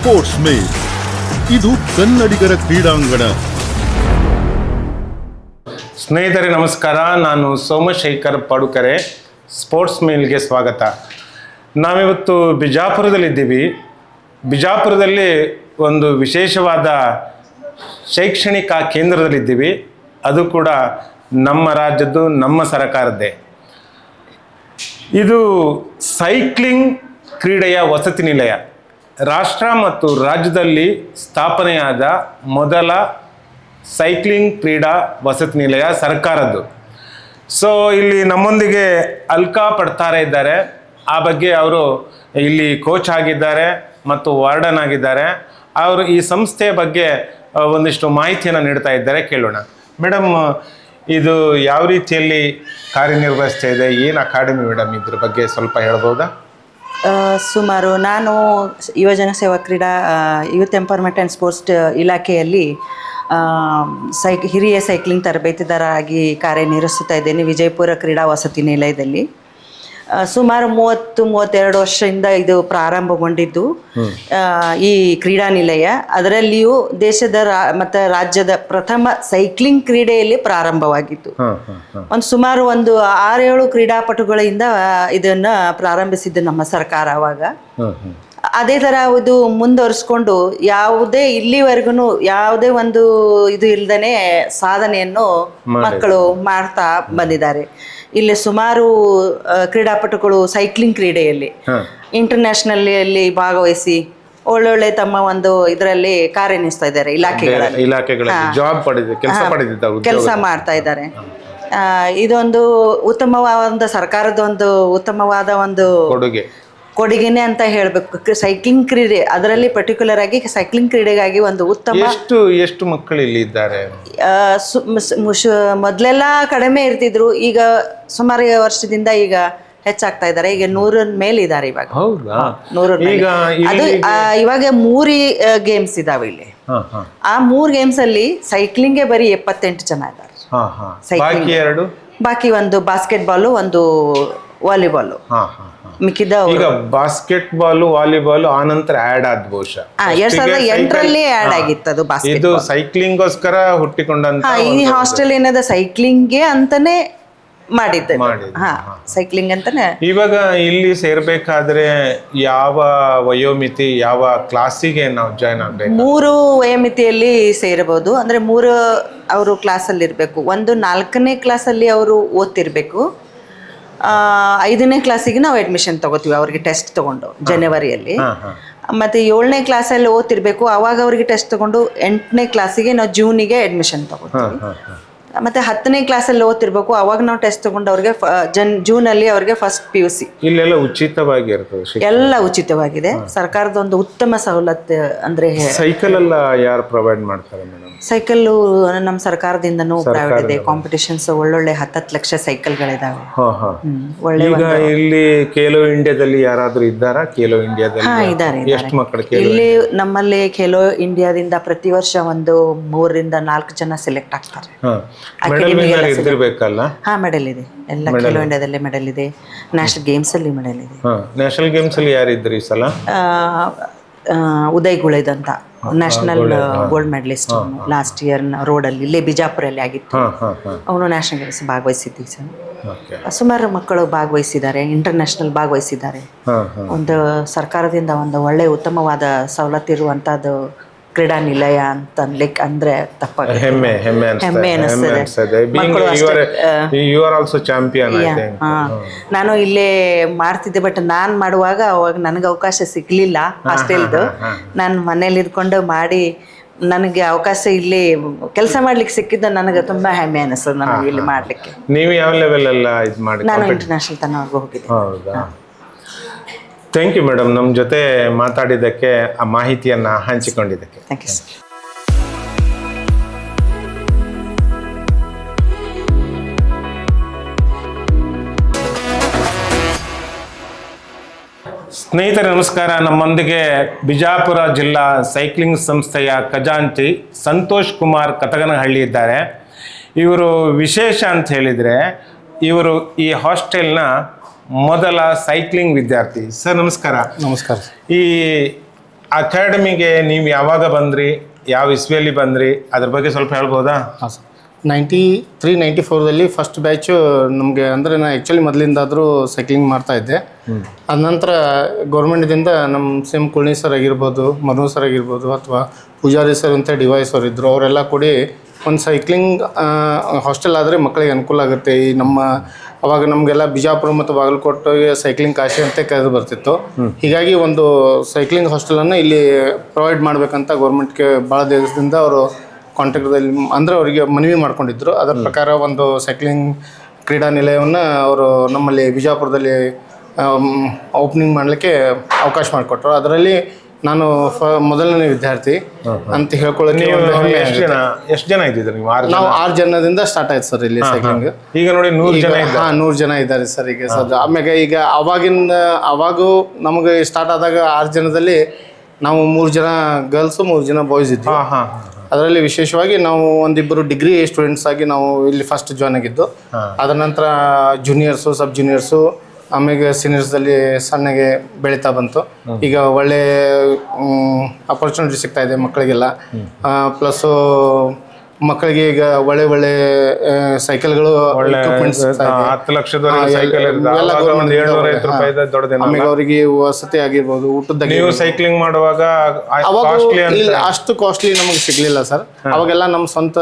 Sports May ಇದು ಕನ್ನಡಿಗರ ಕ್ರೀಡಾಂಗಣ. ಸ್ನೇಹಿತರೆ, ನಮಸ್ಕಾರ. ನಾನು ಸೋಮಶೇಖರ್ ಪಡುಕರೆ. ಸ್ಪೋರ್ಟ್ಸ್ ಮೇಲ್ಗೆ ಸ್ವಾಗತ. ನಾವಿವತ್ತು ಬಿಜಾಪುರದಲ್ಲಿದ್ದೀವಿ. ಬಿಜಾಪುರದಲ್ಲಿ ಒಂದು ವಿಶೇಷವಾದ ಶೈಕ್ಷಣಿಕ ಕೇಂದ್ರದಲ್ಲಿದ್ದೀವಿ. ಅದು ಕೂಡ ನಮ್ಮ ರಾಜ್ಯದ್ದು, ನಮ್ಮ ಸರ್ಕಾರದ್ದೇ. ಇದು ಸೈಕ್ಲಿಂಗ್ ಕ್ರೀಡೆಯ ವಸತಿ ನಿಲಯ. ರಾಷ್ಟ್ರ ಮತ್ತು ರಾಜ್ಯದಲ್ಲಿ ಸ್ಥಾಪನೆಯಾದ ಮೊದಲ ಸೈಕ್ಲಿಂಗ್ ಕ್ರೀಡಾ ವಸತಿ ನಿಲಯ ಸರ್ಕಾರದ್ದು. ಸೊ ಇಲ್ಲಿ ನಮ್ಮೊಂದಿಗೆ ಅಲ್ಕಾ ಪಡ್ತಾರೆ ಇದ್ದಾರೆ. ಆ ಬಗ್ಗೆ ಅವರು ಇಲ್ಲಿ ಕೋಚ್ ಆಗಿದ್ದಾರೆ ಮತ್ತು ವಾರ್ಡನ್ ಆಗಿದ್ದಾರೆ. ಅವರು ಈ ಸಂಸ್ಥೆಯ ಬಗ್ಗೆ ಒಂದಿಷ್ಟು ಮಾಹಿತಿಯನ್ನು ನೀಡ್ತಾ ಇದ್ದಾರೆ ಕೇಳೋಣ. ಮೇಡಮ್ ಇದು ಯಾವ ರೀತಿಯಲ್ಲಿ ಕಾರ್ಯನಿರ್ವಹಿಸ್ತಾ ಇದೆ? ಏನು ಅಕಾಡೆಮಿ ಮೇಡಮ್ ಇದ್ರ ಬಗ್ಗೆ ಸ್ವಲ್ಪ ಹೇಳ್ಬೋದಾ? ಸುಮಾರು ನಾನು ಯುವಜನ ಸೇವಾ ಕ್ರೀಡಾ ಯೂತ್ ಎಂಪರ್ಮೆಂಟ್ ಆ್ಯಂಡ್ ಸ್ಪೋರ್ಟ್ಸ್ ಇಲಾಖೆಯಲ್ಲಿ ಸೈಕ್, ಹಿರಿಯ ಸೈಕ್ಲಿಂಗ್ ತರಬೇತಿದಾರರಾಗಿ ಕಾರ್ಯನಿರ್ವಹಿಸುತ್ತಾ ಇದ್ದೇನೆ ವಿಜಯಪುರ ಕ್ರೀಡಾ ವಸತಿ ನಿಲಯದಲ್ಲಿ. ಸುಮಾರು ಮೂವತ್ತು ಮೂವತ್ತೆರಡು ವರ್ಷದಿಂದ ಇದು ಪ್ರಾರಂಭಗೊಂಡಿದ್ದು. ಈ ಕ್ರೀಡಾ ನಿಲಯ ಅದರಲ್ಲಿಯೂ ದೇಶದ ಮತ್ತೆ ರಾಜ್ಯದ ಪ್ರಥಮ ಸೈಕ್ಲಿಂಗ್ ಕ್ರೀಡೆಯಲ್ಲಿ ಪ್ರಾರಂಭವಾಗಿತ್ತು. ಒಂದು ಸುಮಾರು ಒಂದು ಆರೇಳು ಕ್ರೀಡಾಪಟುಗಳಿಂದ ಇದನ್ನ ಪ್ರಾರಂಭಿಸಿದ್ದು ನಮ್ಮ ಸರ್ಕಾರ ಅವಾಗ. ಅದೇ ಥರ ಇದು ಮುಂದುವರಿಸ್ಕೊಂಡು ಯಾವುದೇ ಇಲ್ಲಿವರೆಗೂ ಯಾವುದೇ ಒಂದು ಇದು ಇಲ್ದನೆ ಸಾಧನೆಯನ್ನು ಮಕ್ಕಳು ಮಾಡ್ತಾ ಬಂದಿದ್ದಾರೆ. ಇಲ್ಲಿ ಸುಮಾರು ಕ್ರೀಡಾಪಟುಗಳು ಸೈಕ್ಲಿಂಗ್ ಕ್ರೀಡೆಯಲ್ಲಿ ಇಂಟರ್ನ್ಯಾಷನಲ್ ಅಲ್ಲಿ ಭಾಗವಹಿಸಿ ಒಳ್ಳೊಳ್ಳೆ ತಮ್ಮ ಒಂದು ಇದರಲ್ಲಿ ಕಾರ್ಯನಿರ್ವಹಿಸ್ತಾ ಇದ್ದಾರೆ ಇಲಾಖೆಗಳಲ್ಲಿ. ಇಲಾಖೆಗಳಲ್ಲಿ ಕೆಲಸ ಮಾಡ್ತಾ ಇದ್ದಾರೆ. ಇದೊಂದು ಉತ್ತಮವಾದ ಸರ್ಕಾರದ ಒಂದು ಉತ್ತಮವಾದ ಒಂದು ಕೊಡುಗೆ. ಕೊಡುಗೆನೆ ಅಂತ ಹೇಳಬೇಕು. ಸೈಕ್ಲಿಂಗ್ ಕ್ರೀಡೆ ಅದರಲ್ಲಿ ಪರ್ಟಿಕ್ಯುಲರ್ ಆಗಿ ಸೈಕ್ಲಿಂಗ್ ಕ್ರೀಡೆಗಾಗಿ ಒಂದು ಉತ್ತಮ ಎಷ್ಟು ಎಷ್ಟು ಮಕ್ಕಳು ಇಲ್ಲಿ ಇದ್ದಾರೆ? ಮೊದಲೆಲ್ಲ ಸು- ಸ್- ಮುಶ್- ಕಡಿಮೆ ಇರ್ತಿದ್ರು. ಈಗ ಸುಮಾರು ವರ್ಷದಿಂದ ಈಗ ಹೆಚ್ಚಾಗ್ತಾ ಇದ್ದಾರೆ. ಈಗ ನೂರ ಮೇಲೆ ಇದ್ದಾರೆ ಇವಾಗ. ಹೌದಾ? ನೂರ ಈಗ ಅದು ಇವಾಗ ಮೂರಿ ಗೇಮ್ಸ್ ಇದಾವೆ ಇಲ್ಲಿ. ಹಾ ಹಾ. ಆ ಮೂರು ಗೇಮ್ಸ್ ಅಲ್ಲಿ ಸೈಕ್ಲಿಂಗ್ಗೆ ಬರೀ ಎಪ್ಪತ್ತೆಂಟು ಜನ ಇದ್ದಾರೆ. ಹಾ ಹಾ. Cycling. ಬಾಕಿ ಎರಡು? ಬಾಕಿ ಒಂದು ಬಾಸ್ಕೆಟ್ ಬಾಲು ಒಂದು ವಾಲಿಬಾಲು. ಮಿಕ್ಕಿದ ಈಗ ಬಾಸ್ಕೆಟ್ ಬಾಲ್ ವಾಲಿಬಾಲ್ ಆನಂತರ ಆಡ್ ಆದ ಬಹುಶಃ ಎರಡ್ ಸಾವಿರದ ಎಂಟರಲ್ಲಿ ಆಡ್ ಆಗಿತ್ತು ಅದು ಬಾಸ್ಕೆಟ್ ಇದು ಸೈಕ್ಲಿಂಗ್ಗೋಸ್ಕರ ಹುಟ್ಟಿಕೊಂಡಂತ ಈ ಹಾಸ್ಟೆಲ್ ಏನದ ಸೈಕ್ಲಿಂಗ್ಗೆ ಅಂತಾನೆ ಮಾಡಿದ್ದೆ. ಹಾ ಸೈಕ್ಲಿಂಗ್ ಅಂತಾನೆ. ಇವಾಗ ಇಲ್ಲಿ ಸೇರ್ಬೇಕಾದ್ರೆ ಯಾವ ವಯೋಮಿತಿ ಯಾವ ಕ್ಲಾಸಿಗೆ ನಾವು ಜಾಯ್ನ್ ಆಗ್ಬೇಕು? ಮೂರು ವಯೋಮಿತಿಯಲ್ಲಿ ಸೇರಬಹುದು. ಅಂದ್ರೆ ಮೂರು ಅವರು ಕ್ಲಾಸಲ್ಲಿ ಇರಬೇಕು ಒಂದು ನಾಲ್ಕನೇ ಕ್ಲಾಸಲ್ಲಿ ಅವರು ಓದ್ತಿರ್ಬೇಕು. ಆ, ಐದನೇ ಕ್ಲಾಸಿಗೆ ನಾವು ಅಡ್ಮಿಷನ್ ತಗೋತೀವಿ ಅವ್ರಿಗೆ ಟೆಸ್ಟ್ ತಗೊಂಡು ಜನವರಿಯಲ್ಲಿ ಮತ್ತೆ ಏಳನೇ ಕ್ಲಾಸಲ್ಲಿ ಓದ್ತಿರ್ಬೇಕು ಅವಾಗ ಅವ್ರಿಗೆ ಟೆಸ್ಟ್ ತಗೊಂಡು ಎಂಟನೇ ಕ್ಲಾಸಿಗೆ ನಾವು ಜೂನಿಗೆ ಅಡ್ಮಿಷನ್ ತಗೋತೀವಿ. ಮತ್ತು ಹತ್ತನೇ ಕ್ಲಾಸಲ್ಲಿ ಓದ್ತಿರ್ಬೇಕು ಅವಾಗ ನಾವು ಟೆಸ್ಟ್ ತಗೊಂಡು ಅವ್ರಿಗೆ ಜನ್ ಜನ್ ಜೂನಲ್ಲಿ ಅವ್ರಿಗೆ ಫಸ್ಟ್ ಪಿ ಯು ಸಿ ಇಲ್ಲೆಲ್ಲ ಉಚಿತವಾಗಿ ಇರ್ತದೆ ಶಿಕ್ಷಣ. ಎಲ್ಲ ಉಚಿತವಾಗಿದೆ. ಸರ್ಕಾರದ ಒಂದು ಉತ್ತಮ ಸವಲತ್ತು ಅಂದ್ರೆ ಸೈಕಲ್ ಎಲ್ಲ ಯಾರು ಪ್ರೊವೈಡ್ ಮಾಡ್ತಾರೆ ಮೇಡಮ್ ಸೈಕಲ್ಲು ನಮ್ಮ ಸರ್ಕಾರದಿಂದನೂ ಪ್ರೈವೇಟ್ ಇದೆ ಕಾಂಪಿಟೇಷನ್ಸ್ ಒಳ್ಳೊಳ್ಳೆ ಹತ್ತತ್ತು ಲಕ್ಷ ಸೈಕಲ್ಗಳಿದಾವೆ ಹಾ ಹಾ. ಹ್ಮ್, ಒಳ್ಳೆ ಈಗ ಇಲ್ಲಿ ಖೇಲೋ ಇಂಡಿಯಾದಲ್ಲಿ ಯಾರಾದ್ರೂ ಇದ್ದಾರಾ? ಖೇಲೋ ಇಂಡಿಯಾದಲ್ಲಿ ಹಾ ಇದ್ದಾರೆ ಎಷ್ಟು ಮಕ್ಕಳು ಖೇಲೋ ಇಲ್ಲಿ ನಮ್ಮಲ್ಲಿ ಖೇಲೋ ಇಂಡಿಯಾದಿಂದ ಪ್ರತಿ ವರ್ಷ ಒಂದು ಮೂರರಿಂದ ನಾಲ್ಕು ಜನ ಸೆಲೆಕ್ಟ್ ಆಗ್ತಾರೆ. ಹಾ. ಇದ್ದಿರ್ಬೇಕಲ್ಲ? ಹಾ ಮೆಡಲ್ ಇದೆ. ಎಲ್ಲ ಖೇಲೋ ಇಂಡಿಯಾದಲ್ಲೇ ಮೆಡಲ್ ಇದೆ. ನ್ಯಾಷನಲ್ ಗೇಮ್ಸ್ ಅಲ್ಲಿ ಮೆಡಲ್ ಇದೆ. ನ್ಯಾಷನಲ್ ಗೇಮ್ಸ್ ಅಲ್ಲಿ ಯಾರಿದ್ರು ಈ ಸಲ? ಉದಯ್ ಗುಳೇದ್ ಅಂತ. National gold medalist last year road ಅಲ್ಲಿ ಇಲ್ಲೇ ಬಿಜಾಪುರಲ್ಲಿ ಆಗಿತ್ತು. ಅವನು ನ್ಯಾಷನಲ್ ಗೇಮ್ಸ್ ಭಾಗವಹಿಸಿದ್ದೀವಿ ಸರ್ ಸುಮಾರು ಮಕ್ಕಳು ಭಾಗವಹಿಸಿದ್ದಾರೆ ಇಂಟರ್ನ್ಯಾಷನಲ್ ಭಾಗವಹಿಸಿದ್ದಾರೆ. ಒಂದು ಸರ್ಕಾರದಿಂದ ಒಂದು ಒಳ್ಳೆ ಉತ್ತಮವಾದ ಸವಲತ್ತು ಇರುವಂತದ್ದು ಕ್ರೀಡಾ ನಿಲಯ ಅಂತ ಅನ್ಲಿಕ್ ಅಂದ್ರೆ ತಪ್ಪಾಗ ಹೆಮ್ಮೆ ಹೆಮ್ಮೆ ಹೆಮ್ಮೆ ಅನಿಸ್ತದೆ. ಮಕ್ಕಳು you are you are also champion ನಾನು ಇಲ್ಲೇ ಮಾಡ್ತಿದ್ದೆ ಬಟ್ ನಾನ್ ಮಾಡುವಾಗ ಅವಾಗ ನನಗೆ ಅವಕಾಶ ಸಿಗ್ಲಿಲ್ಲ ಹಾಸ್ಟೆಲ್ದು. ನಾನು ಮನೇಲಿ ಇದ್ಕೊಂಡು ಮಾಡಿ ನನಗೆ ಅವಕಾಶ ಇಲ್ಲಿ ಕೆಲಸ ಮಾಡ್ಲಿಕ್ಕೆ ಸಿಕ್ಕಿದ್ದು ನನಗೆ ತುಂಬಾ ಹೆಮ್ಮೆ ಅನಿಸ್ತದೆ ನನಗೆ ಇಲ್ಲಿ ಮಾಡ್ಲಿಕ್ಕೆ. ನೀವು ಯಾವ ಲೆವೆಲ್ ಎಲ್ಲ ಇದು ಮಾಡಿ ನಾನು ಇಂಟರ್ನ್ಯಾಷನಲ್ ತನಕ ಹೋಗಿದ್ದೆ. ಹೌದಾ? ಥ್ಯಾಂಕ್ ಯು ಮೇಡಮ್ ನಮ್ಮ ಜೊತೆ ಮಾತಾಡಿದ್ದಕ್ಕೆ ಆ ಮಾಹಿತಿಯನ್ನು ಹಂಚಿಕೊಂಡಿದ್ದಕ್ಕೆ. ಥ್ಯಾಂಕ್ ಯು ಸರ್ ಸ್ನೇಹಿತರೆ ನಮಸ್ಕಾರ. ನಮ್ಮೊಂದಿಗೆ ಬಿಜಾಪುರ ಜಿಲ್ಲಾ ಸೈಕ್ಲಿಂಗ್ ಸಂಸ್ಥೆಯ ಖಜಾಂಚಿ ಸಂತೋಷ್ ಕುಮಾರ್ ಕತಗನಹಳ್ಳಿ ಇದ್ದಾರೆ. ಇವರು ವಿಶೇಷ ಅಂತ ಹೇಳಿದರೆ ಇವರು ಈ ಹಾಸ್ಟೆಲ್ನ ಮೊದಲ ಸೈಕ್ಲಿಂಗ್ ವಿದ್ಯಾರ್ಥಿ. ಸರ್ ನಮಸ್ಕಾರ. ನಮಸ್ಕಾರ ಈ ಅಕಾಡೆಮಿಗೆ ನೀವು ಯಾವಾಗ ಬಂದ್ರಿ? ಯಾವ ಇಸ್ವಿಯಲ್ಲಿ ಬಂದ್ರಿ? ಅದ್ರ ಬಗ್ಗೆ ಸ್ವಲ್ಪ ಹೇಳ್ಬೋದಾ? ಹಾಂ ಸರ್ ನೈಂಟಿ ತ್ರೀ ನೈಂಟಿ ಫೋರ್ದಲ್ಲಿ ಫಸ್ಟ್ ಬ್ಯಾಚು ನಮಗೆ ಅಂದರೆ ನಾನು ಆ್ಯಕ್ಚುಲಿ ಮೊದಲಿಂದಾದರೂ ಸೈಕ್ಲಿಂಗ್ ಮಾಡ್ತಾ ಇದ್ದೆ. ಅದ ನಂತರ ಗೌರ್ಮೆಂಟ್ದಿಂದ ನಮ್ಮ ಸೇಮ್ ಕುಳ್ಳಿ ಸರ್ ಆಗಿರ್ಬೋದು ಮನು ಸರ್ ಆಗಿರ್ಬೋದು ಅಥವಾ ಪೂಜಾರಿ ಸರ್ ಅಂತ ಡಿವೈಸ್ ಅವ್ರು ಇದ್ದರು ಅವರೆಲ್ಲ ಕೂಡಿ ಒಂದು ಸೈಕ್ಲಿಂಗ್ ಹಾಸ್ಟೆಲ್ ಆದರೆ ಮಕ್ಕಳಿಗೆ ಅನುಕೂಲ ಆಗುತ್ತೆ. ಈ ನಮ್ಮ ಅವಾಗ ನಮಗೆಲ್ಲ ಬಿಜಾಪುರ ಮತ್ತು ಬಾಗಲಕೋಟೆಗೆ ಸೈಕ್ಲಿಂಗ್ ಕಾಶಿ ಅಂತ ಕರೆದು ಬರ್ತಿತ್ತು. ಹೀಗಾಗಿ ಒಂದು ಸೈಕ್ಲಿಂಗ್ ಹಾಸ್ಟೆಲನ್ನು ಇಲ್ಲಿ ಪ್ರೊವೈಡ್ ಮಾಡಬೇಕಂತ ಗೌರ್ಮೆಂಟ್ಗೆ ಭಾಳ ದಿವಸದಿಂದ ಅವರು ಕಾಂಟ್ಯಾಕ್ಟ್ದಲ್ಲಿ ಅಂದರೆ ಅವರಿಗೆ ಮನವಿ ಮಾಡ್ಕೊಂಡಿದ್ರು. ಅದರ ಪ್ರಕಾರ ಒಂದು ಸೈಕ್ಲಿಂಗ್ ಕ್ರೀಡಾ ನಿಲಯವನ್ನು ಅವರು ನಮ್ಮಲ್ಲಿ ಬಿಜಾಪುರದಲ್ಲಿ ಓಪನಿಂಗ್ ಮಾಡಲಿಕ್ಕೆ ಅವಕಾಶ ಮಾಡಿಕೊಟ್ರು. ಅದರಲ್ಲಿ ನಾನು ಮೊದಲನೇ ವಿದ್ಯಾರ್ಥಿ ಅಂತ ಹೇಳ್ಕೊಳ್ಳೋಕೆ ನೀವು ಒಂದು ಹೆಮ್ಮೆ ಎಷ್ಟು ಜನ ಎಷ್ಟು ಜನ ಇದ್ದಿದ್ರು ನೀವು? ಆರು ಜನ? ನಾವು ಆರು ಜನದಿಂದ ಸ್ಟಾರ್ಟ್ ಆಯ್ತು ಸರ್ ಇಲ್ಲಿ ಸೈಕ್ಲಿಂಗ್ ಈಗ ನೋಡಿ ನೂರು ಜನ ಹಾ ನೂರು ಜನ ಇದ್ದಾರೆ ಸರ್ ಈಗ ಸರ್ ಆಮ್ಯಾಗ ಈಗ ಅವಾಗಿನ ಅವಾಗೂ ನಮಗೆ ಸ್ಟಾರ್ಟ್ ಆದಾಗ ಆರು ಜನದಲ್ಲಿ ನಾವು ಮೂರು ಜನ ಗರ್ಲ್ಸ್ ಮೂರು ಜನ ಬಾಯ್ಸ್ ಇದ್ವಿ. ಹಾ ಹಾ ಅದರಲ್ಲಿ ವಿಶೇಷವಾಗಿ ನಾವು ಒಂದಿಬ್ಬರು ಡಿಗ್ರಿ ಸ್ಟೂಡೆಂಟ್ಸ್ ಆಗಿ ನಾವು ಇಲ್ಲಿ ಫಸ್ಟ್ ಜಾಯ್ನ್ ಆಗಿದ್ದು. ಅದರ ನಂತರ ಜೂನಿಯರ್ಸು ಸಬ್ ಜೂನಿಯರ್ಸು ಆಮೇಲೆ ಸೀನಿಯರ್ಸ್ದಲ್ಲಿ ಸಣ್ಣಗೆ ಬೆಳೀತಾ ಬಂತು. ಈಗ ಒಳ್ಳೆ ಅಪರ್ಚುನಿಟಿ ಸಿಗ್ತಾ ಇದೆ ಮಕ್ಕಳಿಗೆಲ್ಲ. ಪ್ಲಸ್ಸು ಮಕ್ಕಳಿಗೆ ಈಗ ಒಳ್ಳೆ ಒಳ್ಳೆ ಸೈಕಲ್ಗಳು. ಹತ್ತು ಲಕ್ಷದವರೆಗೆ ಸೈಕಲ್ ಎಲ್ಲ- ಇರ್ತದೆ ಎಲ್ಲ ಆವಾಗ ಒಂದು ಏಳ್ನೂರ ಐವತ್ತು ರೂಪಾಯಿ ದೊಡ್ಡದೇನ ಆಮೇಲೆ ಅವರಿಗೆ ವಸತಿ ಆಗಿರ್ಬೋದು ಊಟದ ನೀವು ಸೈಕ್ಲಿಂಗ್ ಮಾಡುವಾಗ ಅವಾಗ ಇಲ್ಲ ಅಷ್ಟು ಕಾಸ್ಟ್ಲಿ ನಮಗೆ ಸಿಗ್ಲಿಲ್ಲ ಸರ್. ಅವಾಗೆಲ್ಲ ನಮ್ಮ ಸ್ವಂತ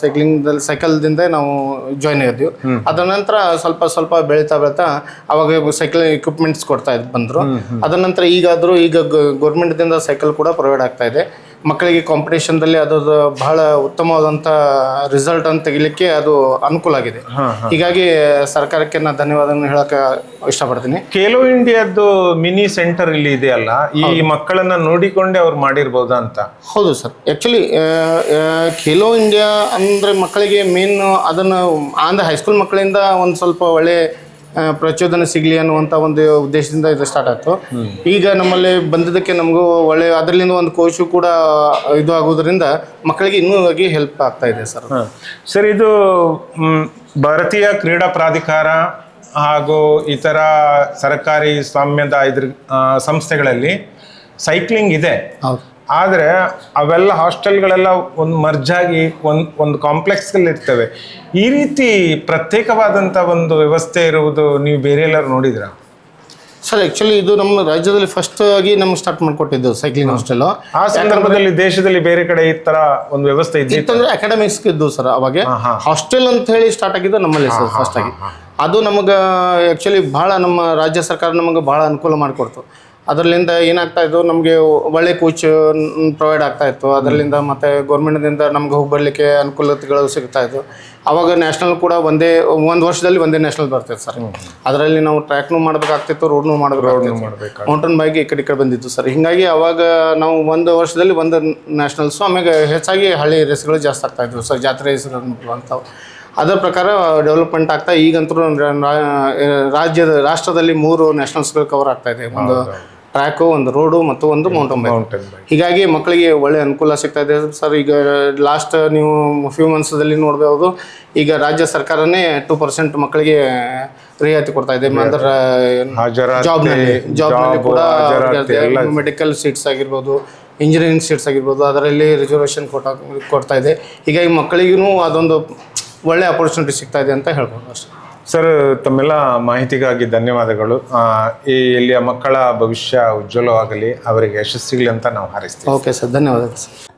ಸೈಕ್ಲಿಂಗ್ ಸೈಕಲ್ದಿಂದ ನಾವು ಜಾಯ್ನ್ ಆಗಿದ್ವಿ. ಅದ ನಂತರ ಸ್ವಲ್ಪ ಸ್ವಲ್ಪ ಬೆಳೀತಾ ಬೆಳೀತಾ ಅವಾಗ ಸೈಕಲ್ ಇಕ್ವಿಪ್ಮೆಂಟ್ಸ್ ಕೊಡ್ತಾ ಇದ್ ಬಂದ್ರು. ಅದ ನಂತರ ಈಗಾದ್ರೂ ಈಗ ಗೌರ್ಮೆಂಟ್ದಿಂದ ಸೈಕಲ್ ಕೂಡ ಪ್ರೊವೈಡ್ ಆಗ್ತಾ ಇದೆ. ಮಕ್ಕಳಿಗೆ ಕಾಂಪಿಟೇಷನ್ದಲ್ಲಿ ಅದು ಬಹಳ ಉತ್ತಮವಾದಂಥ ರಿಸಲ್ಟ್ ಅಂತ ತೆಗಿಲಿಕ್ಕೆ ಅದು ಅನುಕೂಲ ಆಗಿದೆ. ಹೀಗಾಗಿ ಸರ್ಕಾರಕ್ಕೆ ನಾನು ಧನ್ಯವಾದವನ್ನು ಹೇಳಕ್ಕೆ ಇಷ್ಟಪಡ್ತೀನಿ. ಖೇಲೋ ಇಂಡಿಯಾದ್ದು ಮಿನಿ ಸೆಂಟರ್ ಇಲ್ಲಿ ಇದೆಯಲ್ಲ ಈ ಮಕ್ಕಳನ್ನ ನೋಡಿಕೊಂಡೆ ಅವ್ರು ಮಾಡಿರ್ಬೋದಾ ಅಂತ? ಹೌದು ಸರ್. ಆ್ಯಕ್ಚುಲಿ ಖೇಲೋ ಇಂಡಿಯಾ ಅಂದರೆ ಮಕ್ಕಳಿಗೆ ಮೇನ್ ಅದನ್ನು ಹೈ ಹೈಸ್ಕೂಲ್ ಮಕ್ಕಳಿಂದ ಒಂದು ಸ್ವಲ್ಪ ಒಳ್ಳೆ ಪ್ರಚೋದನೆ ಸಿಗಲಿ ಅನ್ನುವಂಥ ಒಂದು ಉದ್ದೇಶದಿಂದ ಇದು ಸ್ಟಾರ್ಟ್ ಆಯಿತು. ಈಗ ನಮ್ಮಲ್ಲಿ ಬಂದಿದ್ದಕ್ಕೆ ನಮಗೂ ಒಳ್ಳೆ ಅದರಿಂದ ಒಂದು ಕೋಶು ಕೂಡ ಇದು ಆಗೋದ್ರಿಂದ ಮಕ್ಕಳಿಗೆ ಇನ್ನೂ ಆಗಿ ಹೆಲ್ಪ್ ಆಗ್ತಾ ಇದೆ ಸರ್. ಸರ್ ಇದು ಭಾರತೀಯ ಕ್ರೀಡಾ ಪ್ರಾಧಿಕಾರ ಹಾಗೂ ಇತರ ಸರ್ಕಾರಿ ಸ್ವಾಮ್ಯದ ಇದ್ರ ಸಂಸ್ಥೆಗಳಲ್ಲಿ ಸೈಕ್ಲಿಂಗ್ ಇದೆ. ಆದರೆ ಅವೆಲ್ಲ ಹಾಸ್ಟೆಲ್ಗಳೆಲ್ಲ ಒಂದು ಮರ್ಜಾಗಿ ಒಂದು ಒಂದು ಕಾಂಪ್ಲೆಕ್ಸ್ಗಳು ಇರ್ತವೆ ಈ ರೀತಿ ಪ್ರತ್ಯೇಕವಾದಂಥ ಒಂದು ವ್ಯವಸ್ಥೆ ಇರುವುದು ನೀವು ಬೇರೆ ಎಲ್ಲರೂ ನೋಡಿದ್ರಾ? ಸರ್ ಆ್ಯಕ್ಚುಲಿ ಇದು ನಮ್ಮ ರಾಜ್ಯದಲ್ಲಿ ಫಸ್ಟ್ ಆಗಿ ನಮ್ಗೆ ಸ್ಟಾರ್ಟ್ ಮಾಡಿಕೊಟ್ಟಿದ್ದು ಸೈಕ್ಲಿಂಗ್ ಹಾಸ್ಟೆಲು ಆ ಸಂದರ್ಭದಲ್ಲಿ ದೇಶದಲ್ಲಿ ಬೇರೆ ಕಡೆ ಈ ತರ ಒಂದು ವ್ಯವಸ್ಥೆ ಇದೆ ಇತ್ತಂದ್ರೆ ಅಕಾಡೆಮಿಕ್ಸ್ ಇದ್ದು ಸರ್ ಅವಾಗ. ಹಾಸ್ಟೆಲ್ ಅಂತ ಹೇಳಿ ಸ್ಟಾರ್ಟ್ ಆಗಿದ್ದು ನಮ್ಮಲ್ಲಿ ಸರ್ ಫಸ್ಟ್ ಆಗಿ. ಅದು ನಮಗೆ ಆ್ಯಕ್ಚುಲಿ ಭಾಳ ನಮ್ಮ ರಾಜ್ಯ ಸರ್ಕಾರ ನಮಗೆ ಭಾಳ ಅನುಕೂಲ ಮಾಡಿಕೊಡ್ತು. ಅದರಲ್ಲಿಂದ ಏನಾಗ್ತಾ ಇತ್ತು? ನಮಗೆ ಒಳ್ಳೆ ಕೋಚ್ ಪ್ರೊವೈಡ್ ಆಗ್ತಾ ಇತ್ತು. ಅದರಲ್ಲಿಂದ ಮತ್ತೆ ಗೌರ್ಮೆಂಟ್ದಿಂದ ನಮ್ಗೆ ಹೋಗಿ ಬರಲಿಕ್ಕೆ ಅನುಕೂಲತೆಗಳು ಸಿಗ್ತಾ ಇತ್ತು ಅವಾಗ ನ್ಯಾಷನಲ್ ಕೂಡ ಒಂದೇ ಒಂದು ವರ್ಷದಲ್ಲಿ ಒಂದೇ ನ್ಯಾಷನಲ್ ಬರ್ತೈತೆ ಸರ್. ಅದರಲ್ಲಿ ನಾವು ಟ್ರ್ಯಾಕ್ನು ಮಾಡಬೇಕಾಗ್ತಿತ್ತು ರೋಡ್ನು ಮಾಡಬೇಕಾಗ್ತಿತ್ತು. ಮೌಂಟನ್ ಬೈಕ್ ಈ ಕಡೆ ಈ ಕಡೆ ಬಂದಿತ್ತು ಸರ್. ಹಿಂಗಾಗಿ ಅವಾಗ ನಾವು ಒಂದು ವರ್ಷದಲ್ಲಿ ಒಂದು ನ್ಯಾಷನಲ್ಸು ಆಮೇಲೆ ಹೆಚ್ಚಾಗಿ ಹಳ್ಳಿ ರೇಸ್ಗಳು ಜಾಸ್ತಿ ಆಗ್ತಾ ಇದ್ವು ಸರ್. ಜಾತ್ರೆ ರೇಸ್ಗಳು ಅಂಥವು ಅದರ ಪ್ರಕಾರ ಡೆವಲಪ್ಮೆಂಟ್ ಆಗ್ತಾ ಈಗಂತೂ ರಾಜ್ಯದ ರಾಷ್ಟ್ರದಲ್ಲಿ ಮೂರು ನ್ಯಾಷನಲ್ಸ್ಗಳು ಕವರ್ ಆಗ್ತಾ ಇದೆ. ಒಂದು ಟ್ರ್ಯಾಕು ಒಂದು ರೋಡು ಮತ್ತು ಒಂದು ಮೌಂಟನ್ ಬೈಕ್ ಹೀಗಾಗಿ ಮಕ್ಕಳಿಗೆ ಒಳ್ಳೆ ಅನುಕೂಲ ಸಿಗ್ತಾ ಇದೆ. ಸರ್ ಈಗ ಲಾಸ್ಟ್ ನೀವು ಫ್ಯೂ ಮಂತ್ಸದಲ್ಲಿ ನೋಡ್ಬೋದು ಈಗ ರಾಜ್ಯ ಸರ್ಕಾರನೇ ಟೂ ಪರ್ಸೆಂಟ್ ಮಕ್ಕಳಿಗೆ ರಿಯಾಯಿತಿ ಕೊಡ್ತಾ ಇದೆ. ಅಂದ್ರೆ ಜಾಬ್ನಲ್ಲಿ ಕೂಡ ಮೆಡಿಕಲ್ ಸೀಟ್ಸ್ ಆಗಿರ್ಬೋದು ಇಂಜಿನಿಯರಿಂಗ್ ಸೀಟ್ಸ್ ಆಗಿರ್ಬೋದು ಅದರಲ್ಲಿ ರಿಸರ್ವೇಷನ್ ಕೊಟ್ಟ ಕೊಡ್ತಾ ಇದೆ. ಹೀಗಾಗಿ ಮಕ್ಕಳಿಗೂ ಅದೊಂದು ಒಳ್ಳೆ ಅಪರ್ಚುನಿಟಿ ಸಿಗ್ತಾ ಇದೆ ಅಂತ ಹೇಳ್ಬೋದು ಅಷ್ಟೇ. ಸರ್ ತಮ್ಮೆಲ್ಲ ಮಾಹಿತಿಗಾಗಿ ಧನ್ಯವಾದಗಳು. ಈ ಇಲ್ಲಿಯ ಮಕ್ಕಳ ಭವಿಷ್ಯ ಉಜ್ವಲವಾಗಲಿ ಅವರಿಗೆ ಯಶಸ್ಸಿಗಲಿ ಅಂತ ನಾವು ಹಾರೈಸ್ತೀವಿ. ಓಕೆ ಸರ್ ಧನ್ಯವಾದಗಳು ಸರ್.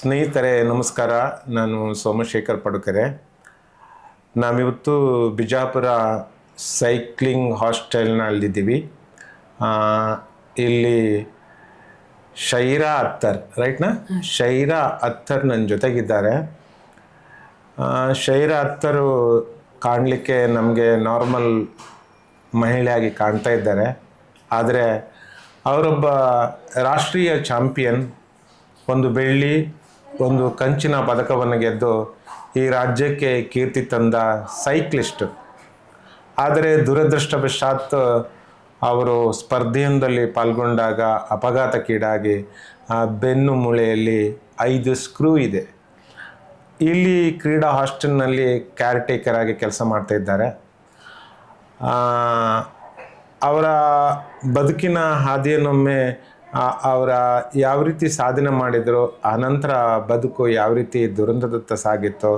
ಸ್ನೇಹಿತರೆ ನಮಸ್ಕಾರ. ನಾನು ಸೋಮಶೇಖರ್ ಪಡುಕೆರೆ. ನಾವಿವತ್ತು ಬಿಜಾಪುರ ಸೈಕ್ಲಿಂಗ್ ಹಾಸ್ಟೆಲ್ನಲ್ಲಿದ್ದೀವಿ. ಆ, ಇಲ್ಲಿ ಶೈರಾ ಅತ್ತರ್ ರೈಟ್ನಾ ಶೈರಾ ಅತ್ತರ್ ನನ್ನ ಜೊತೆಗಿದ್ದಾರೆ. ಆ, ಶೈರಾ ಅತ್ತರು ಕಾಣಲಿಕ್ಕೆ ನಮಗೆ ನಾರ್ಮಲ್ ಮಹಿಳೆಯಾಗಿ ಕಾಣ್ತಾ ಇದ್ದಾರೆ ಆದರೆ ಅವರೊಬ್ಬ ರಾಷ್ಟ್ರೀಯ ಚಾಂಪಿಯನ್ ಒಂದು ಬೆಳ್ಳಿ, ಒಂದು ಕಂಚಿನ ಪದಕವನ್ನು ಗೆದ್ದು ಈ ರಾಜ್ಯಕ್ಕೆ ಕೀರ್ತಿ ತಂದ ಸೈಕ್ಲಿಸ್ಟ್ ಆದರೆ ದುರದೃಷ್ಟವಶಾತ್ ಅವರು ಸ್ಪರ್ಧೆಯೊಂದರಲ್ಲಿ ಪಾಲ್ಗೊಂಡಾಗ ಅಪಘಾತಕ್ಕೀಡಾಗಿ, ಆ ಬೆನ್ನು ಮೂಳೆಯಲ್ಲಿ ಐದು ಸ್ಕ್ರೂ ಇದೆ. ಇಲ್ಲಿ ಕ್ರೀಡಾ ಹಾಸ್ಟೆಲ್ನಲ್ಲಿ ಕೇರ್ ಟೇಕರ್ ಆಗಿ ಕೆಲಸ ಮಾಡ್ತಾ ಇದ್ದಾರೆ. ಅವರ ಬದುಕಿನ ಹಾದಿಯನ್ನೊಮ್ಮೆ ಅವರ ಯಾವ ರೀತಿ ಸಾಧನೆ ಮಾಡಿದರು ಆನಂತರ ಬದುಕು ಯಾವ ರೀತಿ ದುರಂತದತ್ತ ಸಾಗಿತ್ತು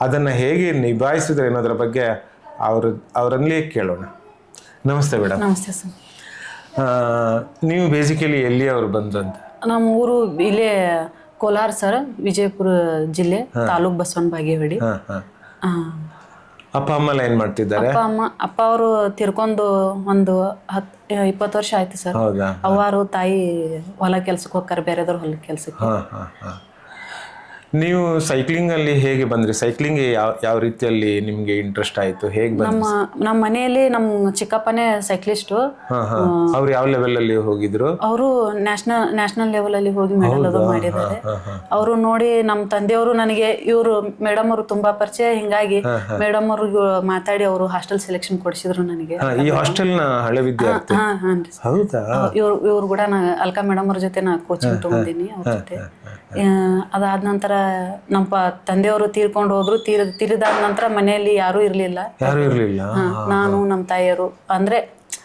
ಅದನ್ನು ಹೇಗೆ ನಿಭಾಯಿಸಿದ್ರು ಅನ್ನೋದ್ರ ಬಗ್ಗೆ ಅವರು ಅವರಲ್ಲಿ ಕೇಳೋಣ. ನಮಸ್ತೆ ಮೇಡಮ್. ನಮಸ್ತೆ ಸರ್. ನೀವು ಬೇಸಿಕಲಿ ಎಲ್ಲಿ ಅವರು ಬಂದು ಅಂತ ನಮ್ಮ ಊರು ಇಲ್ಲೇ ಕೋಲಾರ ಸರ್ ವಿಜಯಪುರ ಜಿಲ್ಲೆ ತಾಲೂಕ್ ಬಸವನ ಬಾಗೇವಾಡಿ ಅಪ್ಪ ಅಮ್ಮ ಏನ್ ಮಾಡ್ತಿದ್ದಾರೆ? ಅಪ್ಪ ಅಮ್ಮ ಅಪ್ಪ ಅವರು ತಿರ್ಕೊಂಡು ಒಂದು ಹತ್ ಇಪ್ಪತ್ತು ವರ್ಷ ಆಯ್ತು ಸರ್. ಅವ್ವಾರು ತಾಯಿ ಹೊಲ ಕೆಲ್ಸಕ್ಕೆ ಹೋಗ್ತಾರೆ ಬೇರೆದವ್ರ ಹೊಲ ಕೆಲ್ಸಕ್ಕೆ. ಹಾಂ ಸೈಕ್ಲಿಂಗ್ ಅಲ್ಲಿ ಹೇಗೆ ಬಂದ್ರಿ? ಸೈಕ್ಲಿಂಗ್ ಯಾವ ಯಾವ ರೀತಿಯಲ್ಲಿ ನಿಮ್ಗೆ ಇಂಟ್ರೆಸ್ಟ್ ಆಯ್ತು? ಹೇಗೆ ಬಂದ್ರಿ? ನಮ್ಮ ನಮ್ಮ ಮನೆಯಲ್ಲಿ ನಮ್ಮ ಚಿಕ್ಕಪ್ಪನೇ ಸೈಕ್ಲಿಸ್ಟು ಹಾ ಹಾಂ. ಅವ್ರು ಯಾವ ಲೆವೆಲಲ್ಲಿ ಹೋಗಿದ್ರು? ಅವರು ನ್ಯಾಷನಲ್ ನ್ಯಾಷನಲ್ ಲೆವೆಲ್ ಅಲ್ಲಿ ಹೋಗಿ ಮೆಡಲ್ ಅದು ಮಾಡಿದ್ದಾರೆ. ಅವರು ನೋಡಿ ನಮ್ಮ ತಂದೆಯವರು ನನಗೆ ಇವರು ಮೇಡಮ್ ಅವರು ತುಂಬಾ ಪರಿಚಯ. ಹಿಂಗಾಗಿ ಮೇಡಮ್ ಅವ್ರಿಗೆ ಮಾತಾಡಿ ಅವರು ಹಾಸ್ಟೆಲ್ ಸೆಲೆಕ್ಷನ್ ಕೊಡಿಸಿದ್ರು ನನಗೆ. ಈ ಈ ನ ಹಳೆ ವಿದ್ಯಾರ್ಥಿ ಹಾ ಹಾನ್ ರೀ. ಹೌದಾ? ಇವ್ರು ಇವ್ರು ಕೂಡ ನಾ ಅಲ್ಕಾ ಮೇಡಮ್ ಅವ್ರ ಜೊತೆ ನಾ ಕೋಚಿಂಗ್ ತಗೊಂಡಿನಿ ಅವ್ರ ಜೊತೆ. ಆ, ಅದಾದ ನಂತರ ನಮ್ಮ ಪ ತಂದೆಯವರು ತೀರ್ಕೊಂಡು ಹೋದ್ರು ತೀರ್ ತೀರಿದಾದ ನಂತರ ಮನೆಯಲ್ಲಿ ಯಾರು ಇರ್ಲಿಲ್ಲ. ಯಾರು ಇರಲಿಲ್ಲ. ನಾನು ನಮ್ಮ ತಾಯಿಯರು. ಅಂದ್ರೆ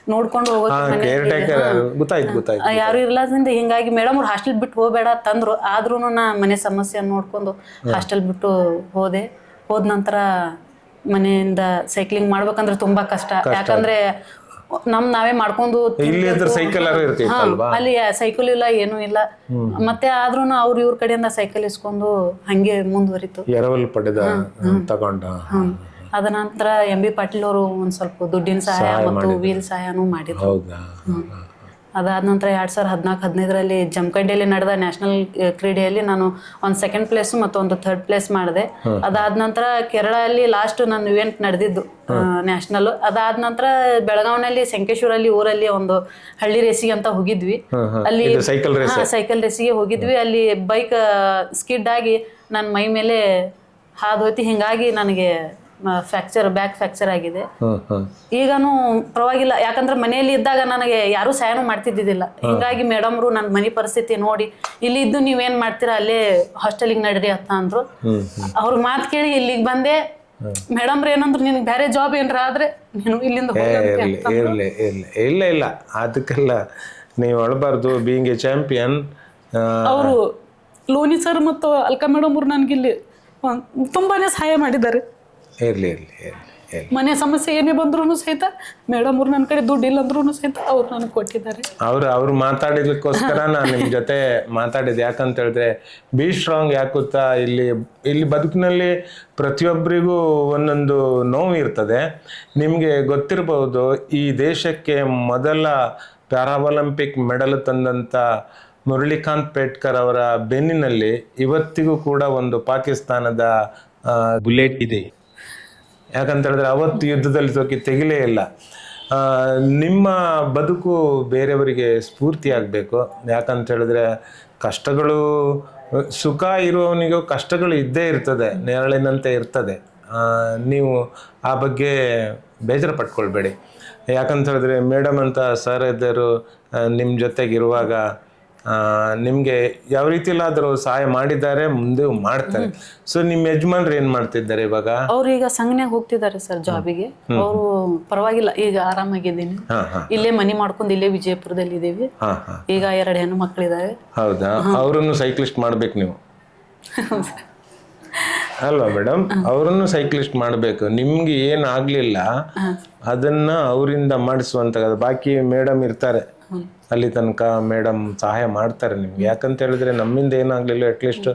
ನೋಡ್ಕೊಂಡು ಹೋಗೋದು ಕೇರ್ ಮನೆಯಲ್ಲಿ ಟೇಕರ್ ಗೊತ್ತಾಯ್ತು ಗೊತ್ತಾಯ್ತು. ಯಾರು ಇರ್ಲಾದ್ರಿಂದ ಹಿಂಗಾಗಿ ಮೇಡಮ್ ಅವ್ರು ಹಾಸ್ಟೆಲ್ ಬಿಟ್ಟು ಹೋಗ್ಬೇಡ ತಂದ್ರು. ಆದ್ರೂ ನಾ ಮನೆ ಸಮಸ್ಯೆ ನೋಡ್ಕೊಂಡು ಹಾಸ್ಟೆಲ್ ಬಿಟ್ಟು ಹೋದೆ. ಹೋದ ನಂತರ ಮನೆಯಿಂದ ಸೈಕ್ಲಿಂಗ್ ಮಾಡ್ಬೇಕಂದ್ರೆ ತುಂಬಾ ಕಷ್ಟ. ಯಾಕಂದ್ರೆ ನಮ್ ನಾವೇ ಮಾಡ್ಕೊಂಡು ಇಲ್ಲಿ ಸೈಕಲ್ ಹಾ, ಅಲ್ಲಿ ಸೈಕಲ್ ಇಲ್ಲ ಏನೂ ಇಲ್ಲ. ಮತ್ತೆ ಆದ್ರೂ ಅವ್ರ ಇವ್ರ ಕಡೆಯಿಂದ ಸೈಕಲ್ ಇಸ್ಕೊಂಡು ಹಂಗೆ ಮುಂದುವರಿತು. ಎರವಲ್ ಪಡೆದ ತಗೊಂಡ. ಅದ ನಂತರ ಎಂ ಬಿ ಪಾಟೀಲ್ ಅವರು ಒಂದ್ ಸ್ವಲ್ಪ ದುಡ್ಡಿನ ಸಹಾಯ ಮತ್ತು ವೀಲ್ ಸಹಾಯನೂ ಮಾಡಿದ್ರು. ಹೌದಾ? ಅದಾದ ನಂತರ ಎರಡ್ ಸಾವಿರದ ಹದಿನಾಲ್ಕು ಹದಿನೈದರಲ್ಲಿ ಜಮಖಂಡಿಯಲ್ಲಿ ನಡೆದ ನ್ಯಾಷನಲ್ ಕ್ರೀಡೆಯಲ್ಲಿ ನಾನು ಒಂದು ಸೆಕೆಂಡ್ ಪ್ಲೇಸ್ ಮತ್ತು ಒಂದು ಥರ್ಡ್ ಪ್ಲೇಸ್ ಮಾಡಿದೆ. ಅದಾದ ನಂತರ ಕೇರಳಲ್ಲಿ ಲಾಸ್ಟ್ ನಾನು ಇವೆಂಟ್ ನಡೆದಿದ್ದು ನ್ಯಾಷನಲ್ ಅದಾದ ನಂತರ ಬೆಳಗಾವಿನಲ್ಲಿ ಸಂಕೇಶ್ವರಲ್ಲಿ ಊರಲ್ಲಿ ಒಂದು ಹಳ್ಳಿ ರೇಸಿಗೆ ಅಂತ ಹೋಗಿದ್ವಿ. ಅಲ್ಲಿ? ಸೈಕಲ್ ರೇಸಿಗೆ ಹೋಗಿದ್ವಿ. ಅಲ್ಲಿ ಬೈಕ್ ಸ್ಕಿಡ್ ಆಗಿ ನನ್ನ ಮೈ ಮೇಲೆ ಹಾದು ಹೋಯ್ತು. ಹಿಂಗಾಗಿ ನನಗೆ ಫ್ರ್ಯಾಕ್ಚರ್ ಬ್ಯಾಕ್ ಫ್ರಾಕ್ಚರ್ ಆಗಿದೆ. ಈಗನು ಪರವಾಗಿಲ್ಲ. ಯಾಕಂದ್ರೆ ಮನೆಯಲ್ಲಿ ಇದ್ದಾಗ ನನಗೆ ಯಾರು ಸಹಾಯನು ಮಾಡ್ತಿದ್ದಿಲ್ಲ ಹಿಂಗಾಗಿ ಮೇಡಮ್ರು ನನ್ನ ಮನೆ ಪರಿಸ್ಥಿತಿ ನೋಡಿ ಇಲ್ಲಿ ಇದ್ದು ನೀವೇನ್ ಮಾಡ್ತೀರಾ ಅಲ್ಲೇ ಹಾಸ್ಟೆಲಿಗೆ ನಡ್ರಿ ಅಂತ ಅಂದ್ರು. ಅವ್ರ ಮಾತು ಕೇಳಿ ಇಲ್ಲಿಗೆ ಬಂದೆ. ಮೇಡಮ್ರು ಏನಂದ್ರು ನಿನ್ ಬೇರೆ ಜಾಬ್ ಏನ್ರ ಆದ್ರೆ ನೀನು ಇಲ್ಲಿಂದ ಇರ್ಲಿ ಇರ್ಲಿ ಇಲ್ಲ ಇಲ್ಲ. ಅದಕ್ಕೆಲ್ಲ ನೀವು ಅಳಬಾರ್ದು. ಬೀಯಿಂಗ್ ಎ ಚಾಂಪಿಯನ್ ಅವರು ಲೋನಿ ಸರ್ ಮತ್ತು ಅಲ್ಕಾ ಮೇಡಮ್ ಅವ್ರು ನನಗಿಲ್ಲಿ ತುಂಬಾನೇ ಸಹಾಯ ಮಾಡಿದ್ದಾರೆ. ಇರ್ಲಿ ಇರ್ಲಿ ಮನೆ ಸಮಸ್ಯೆ ಏನೇ ಬಂದ್ರೂ ಸಹಿತ ಮೇಡಮ್ ಅವ್ರು ನನ್ನ ಕಡೆ ದುಡ್ಡು ಇಲ್ಲ ಅಂದ್ರೂ ಸಹಿತ ಅವ್ರು ನನಗೆ ಕೊಟ್ಟಿದ್ದಾರೆ. ಅವ್ರು ಅವ್ರು ಮಾತಾಡಿದಕ್ಕೋಸ್ಕರ ನಾನು ನಿಮ್ಮ ಜೊತೆ ಮಾತಾಡಿದ್ದೆ. ಯಾಕಂತ ಹೇಳಿದ್ರೆ ಬಿ ಸ್ಟ್ರಾಂಗ್ ಯಾಕುತ್ತಾ ಇಲ್ಲಿ ಇಲ್ಲಿ ಬದುಕಿನಲ್ಲಿ ಪ್ರತಿಯೊಬ್ಬರಿಗೂ ಒಂದೊಂದು ನೋವು ಇರ್ತದೆ. ನಿಮಗೆ ಗೊತ್ತಿರಬಹುದು ಈ ದೇಶಕ್ಕೆ ಮೊದಲ ಪ್ಯಾರಾಒಲಿಂಪಿಕ್ ಮೆಡಲ್ ತಂದಂಥ ಮುರಳಿಕಾಂತ್ ಪೇಟ್ಕರ್ ಅವರ ಬೆನ್ನಿನಲ್ಲಿ ಇವತ್ತಿಗೂ ಕೂಡ ಒಂದು ಪಾಕಿಸ್ತಾನದ ಬುಲೆಟ್ ಇದೆ. ಯಾಕಂತ ಹೇಳಿದ್ರೆ ಅವತ್ತು ಯುದ್ಧದಲ್ಲಿ ತೋಕಿ ತೆಗಿಲೇ ಇಲ್ಲ. ನಿಮ್ಮ ಬದುಕು ಬೇರೆಯವರಿಗೆ ಸ್ಫೂರ್ತಿ ಆಗಬೇಕು. ಯಾಕಂತ ಹೇಳಿದ್ರೆ ಕಷ್ಟಗಳು, ಸುಖ ಇರುವವನಿಗೂ ಕಷ್ಟಗಳು ಇದ್ದೇ ಇರ್ತದೆ, ನೆರಳಿನಂತೆ ಇರ್ತದೆ. ನೀವು ಆ ಬಗ್ಗೆ ಬೇಜಾರು ಪಟ್ಕೊಳ್ಬೇಡಿ. ಯಾಕಂತ ಹೇಳಿದ್ರೆ ಮೇಡಮ್ ಅಂತ ಸರ್ ಇದ್ದರು ನಿಮ್ಮ ಜೊತೆಗಿರುವಾಗ ನಿಮಗೆ ಯಾವ ರೀತಿಲಾದರೂ ಸಹಾಯ ಮಾಡಿದ್ದಾರೆ ಮುಂದೆ ಮಾಡ್ತಾರೆ. ಸೊ ನಿಮ್ಮ ಯಜಮಾನ್ರು ಏನು ಮಾಡ್ತಿದ್ದಾರೆ ಇವಾಗ? ಅವ್ರು ಈಗ ಸಂಘನ್ಯಾಗ ಹೋಗ್ತಿದ್ದಾರೆ ಸರ್ ಜಾಬಿಗೆ. ಅವರು ಪರವಾಗಿಲ್ಲ ಈಗ ಆರಾಮಾಗಿದ್ದೀನಿ. ಇಲ್ಲೇ ಮನಿ ಮಾಡ್ಕೊಂಡು ಇಲ್ಲೇ ವಿಜಯಪುರದಲ್ಲಿ ಹಾ ಈಗ ಎರಡು ಹೆಣ್ಣು ಮಕ್ಕಳಿದ್ದಾರೆ ಹೌದಾ ಅವರನ್ನು ಸೈಕ್ಲಿಸ್ಟ್ ಮಾಡ್ಬೇಕು ನೀವು. ಅಲ್ವಾ ಮೇಡಮ್ ಅವರನ್ನು ಸೈಕ್ಲಿಸ್ಟ್ ಮಾಡಬೇಕು. ನಿಮ್ಗೆ ಏನಾಗ್ಲಿಲ್ಲ ಅದನ್ನ ಅವರಿಂದ ಮಾಡಿಸುವಂತ ಬಾಕಿ ಮೇಡಮ್ ಇರ್ತಾರೆ. ಅಲ್ಲಿ ತನಕ ಮೇಡಮ್ ಸಹಾಯ ಮಾಡ್ತಾರೆ ನಿಮ್ಗೆ. ಯಾಕಂತ ಹೇಳಿದ್ರೆ ನಮ್ಮಿಂದ ಏನಾಗ್ಲಿಲ್ಲ ಅಟ್ಲೀಸ್ಟ್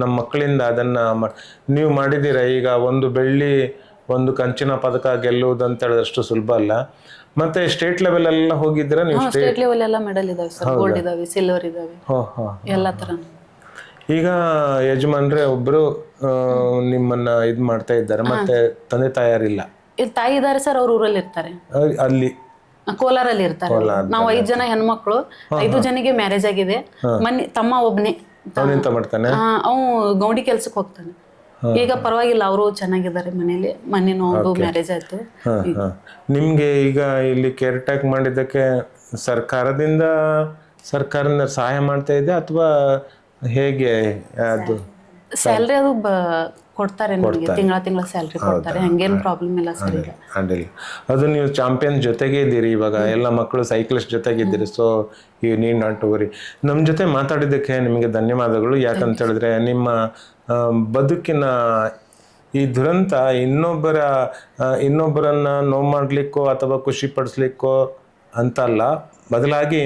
ನಮ್ಮ ಮಕ್ಕಳಿಂದ ಅದನ್ನ ನೀವು ಮಾಡಿದ್ದೀರಾ? ಈಗ ಒಂದು ಬೆಳ್ಳಿ ಒಂದು ಕಂಚಿನ ಪದಕ ಗೆಲ್ಲುವುದಂತ ಅಂತ ಹೇಳಿದಷ್ಟು ಸುಲಭ ಅಲ್ಲ. ಮತ್ತೆ ಸ್ಟೇಟ್ ಲೆವೆಲ್ ಎಲ್ಲ ಹೋಗಿದ್ರೆ ನೀವು? ಸ್ಟೇಟ್ ಲೆವೆಲ್ ಎಲ್ಲ ಮೆಡಲ್ ಇದಾವೆ ಸರ್ ಗೋಲ್ಡ್ ಇದಾವೆ ಸಿಲ್ವರ್ ಇದಾವೆ. ಎಲ್ಲ ತರ ಈಗ ಯಜಮಾನ್ರೆ ಒಬ್ರು ನಿಮ್ಮನ್ನ ಇದ್ ಮಾಡ್ತಾ ಇದ್ದಾರೆ. ಮತ್ತೆ ತಂದೆ ತಾಯಾರಿಲ್ಲ ಇಲ್ಲಿ ತಾಯಿ ಇದ್ದಾರೆ ಸರ್ ಅವ್ರ ಊರಲ್ಲಿ ಇರ್ತಾರೆ ಅಲ್ಲಿ. ಕೋಲಾರಲ್ಲಿ ಇರ್ತಾರೆ. ನಾವು ಐದ್ ಜನ ಹೆಣ್ಮಕ್ಳು ಐದು ಜನಿಗೆ ಮ್ಯಾರೇಜ್ ಆಗಿದೆ. ಮನೆ ತಮ್ಮ ಒಬ್ನೇ. ಅವನೆಂತ ಮಾಡ್ತಾನೆ? ಅವ್ ಗೌಂಡಿ ಕೆಲ್ಸಕ್ಕೆ ಹೋಗ್ತಾನೆ. ಈಗ ಪರವಾಗಿಲ್ಲ ಅವರು ಚೆನ್ನಾಗಿದ್ದಾರೆ ಮನೇಲಿ. ಮೊನ್ನೆ ಒಂದು ಮ್ಯಾರೇಜ್ ಆಯ್ತು. ನಿಮ್ಗೆ ಈಗ ಇಲ್ಲಿ ಕೇರ್ ಟ್ಯಾಕ್ ಮಾಡಿದ್ದಕ್ಕೆ ಸರ್ಕಾರದಿಂದ ಸರ್ಕಾರದಿಂದ ಸಹಾಯ ಮಾಡ್ತಾ ಇದೆ ಅಥವಾ ಹೇಗೆ ಅದು? ಸ್ಯಾಲ್ರಿ ಅದು ಕೊಡ್ತಾರೆ ನಿಮಗೆ ತಿಂಗಳ ತಿಂಗಳ ಸ್ಯಾಲ್ರಿ ಕೊಡ್ತಾರೆ. ಹಂಗೇನು ಪ್ರಾಬ್ಲಮ್ ಇಲ್ಲ ಸರ್ ಈಗ. ಅಡ್ಡಿಲ್ಲ ಅದು ನೀವು ಚಾಂಪಿಯನ್ ಜೊತೆಗೆ ಇದ್ದೀರಿ ಇವಾಗ ಎಲ್ಲ ಮಕ್ಕಳು ಸೈಕ್ಲಿಸ್ಟ್ ಜೊತೆಗೆ ಇದ್ದೀರಿ ಸೊ ಈ ನೀಡ್ ನಾಟ್ ಟು ವರಿ ನಮ್ಮ ಜೊತೆ ಮಾತಾಡಿದ್ದಕ್ಕೆ ನಿಮಗೆ ಧನ್ಯವಾದಗಳು. ಯಾಕಂತ ಹೇಳಿದ್ರೆ ನಿಮ್ಮ ಬದುಕಿನ ಈ ದುರಂತ ಇನ್ನೊಬ್ಬರ ಇನ್ನೊಬ್ಬರನ್ನ ನೋವು ಮಾಡ್ಲಿಕ್ಕೋ ಅಥವಾ ಖುಷಿ ಪಡಿಸ್ಲಿಕ್ಕೋ ಅಂತಲ್ಲ ಬದಲಾಗಿ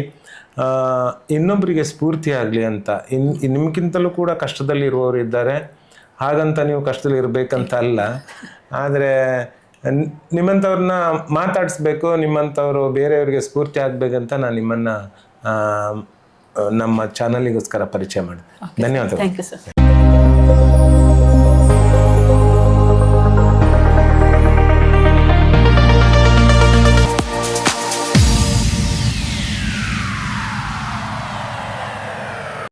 ಇನ್ನೊಬ್ಬರಿಗೆ ಸ್ಫೂರ್ತಿ ಆಗಲಿ ಅಂತ. ಇನ್ ನಿಮ್ಗಿಂತಲೂ ಕೂಡ ಕಷ್ಟದಲ್ಲಿ ಇರುವವರು ಇದ್ದಾರೆ. ಹಾಗಂತ ನೀವು ಕಷ್ಟದಲ್ಲಿ ಇರಬೇಕಂತ ಅಲ್ಲ. ಆದರೆ ನಿಮ್ಮಂಥವ್ರನ್ನ ಮಾತಾಡಿಸ್ಬೇಕು ನಿಮ್ಮಂಥವ್ರು ಬೇರೆಯವ್ರಿಗೆ ಸ್ಫೂರ್ತಿ ಆಗಬೇಕಂತ ನಾನು ನಿಮ್ಮನ್ನು ನಮ್ಮ ಚಾನಲಿಗೋಸ್ಕರ ಪರಿಚಯ ಮಾಡಿ ಧನ್ಯವಾದಗಳು. Thank you sir